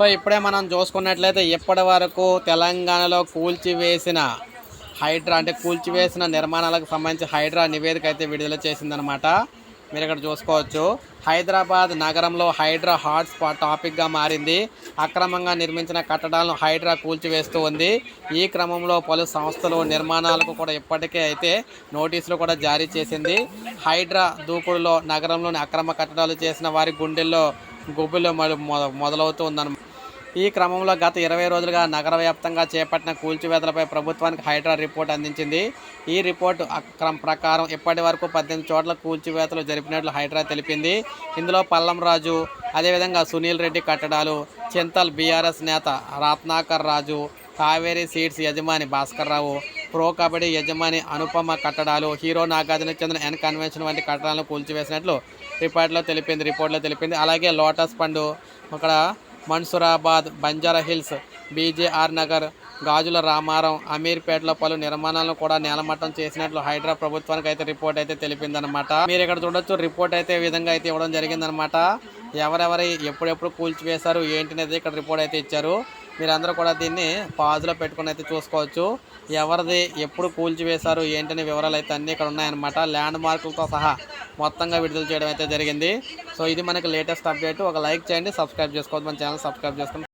So ఇప్పుడే మనం చూసుకున్నట్లయితే ఇప్పటి వరకు తెలంగాణలో కూల్చివేసిన హైడ్రా అంటే కూల్చివేసిన నిర్మాణాలకు సంబంధించి హైడ్రా నివేదిక అయితే విడుదల చేసిందనమాట మీరు ఇక్కడ చూసుకోవచ్చు. హైదరాబాద్ నగరంలో హైడ్రా హాట్ స్పాట్ టాపిక్గా మారింది. అక్రమంగా నిర్మించిన కట్టడాలను హైడ్రా కూల్చివేస్తూ ఉంది. ఈ క్రమంలో పలు సంస్థలు నిర్మాణాలకు కూడా ఇప్పటికే అయితే నోటీసులు కూడా జారీ చేసింది. హైడ్రా దూకుడులో నగరంలోని అక్రమ కట్టడాలు చేసిన వారి గుండెల్లో గుబ్బిలో మొదలవుతూ ఉందన్నమాట. ఈ క్రమంలో గత ఇరవై రోజులుగా నగర వ్యాప్తంగా చేపట్టిన కూల్చివేతలపై ప్రభుత్వానికి హైడ్రా రిపోర్ట్ అందించింది. ఈ రిపోర్టు అక్రమ ప్రకారం ఇప్పటి వరకు పద్దెనిమిది చోట్ల కూల్చివేతలు జరిపినట్లు హైడ్రా తెలిపింది. ఇందులో పల్లం రాజు అదేవిధంగా సునీల్ రెడ్డి కట్టడాలు చింతల్ బీఆర్ఎస్ నేత రత్నాకర్ రాజు కావేరీ సీడ్స్ యజమాని భాస్కర్ రావు ప్రో కబడ్డీ యజమాని అనుపమ కట్టడాలు హీరో నాగార్జున చెందిన ఎన్ కన్వెన్షన్ వంటి కట్టడాలను కూల్చివేసినట్లు రిపోర్ట్లో తెలిపింది రిపోర్ట్లో తెలిపింది. అలాగే లోటస్ పండు అక్కడ మన్సూరాబాద్ బంజారా హిల్స్ బీజేఆర్ నగర్ గాజుల రామారం అమీర్పేటలో పలు నిర్మాణాలను కూడా నేలమట్టం చేసినట్లు హైడ్రా ప్రభుత్వానికి అయితే రిపోర్ట్ అయితే తెలిపిందనమాట మీరు ఇక్కడ చూడొచ్చు రిపోర్ట్ అయితే విధంగా అయితే ఇవ్వడం జరిగిందనమాట ఎవరెవరి ఎప్పుడెప్పుడు కూల్చివేశారు ఏంటి అనేది ఇక్కడ రిపోర్ట్ అయితే ఇచ్చారు. మీరందరూ కూడా దీన్ని పాజులో పెట్టుకుని అయితే చూసుకోవచ్చు. ఎవరిది ఎప్పుడు కూల్చివేశారు ఏంటనే వివరాలు అయితే అన్నీ ఇక్కడ ఉన్నాయన్నమాట. ల్యాండ్ మార్కులతో సహా మొత్తంగా విడుదల చేయడం అయితే జరిగింది. సో ఇది మనకి లేటెస్ట్ అప్డేట్. ఒక లైక్ చేయండి సబ్స్క్రైబ్ చేసుకోవద్దు. మన ఛానల్ సబ్స్క్రైబ్ చేసుకోండి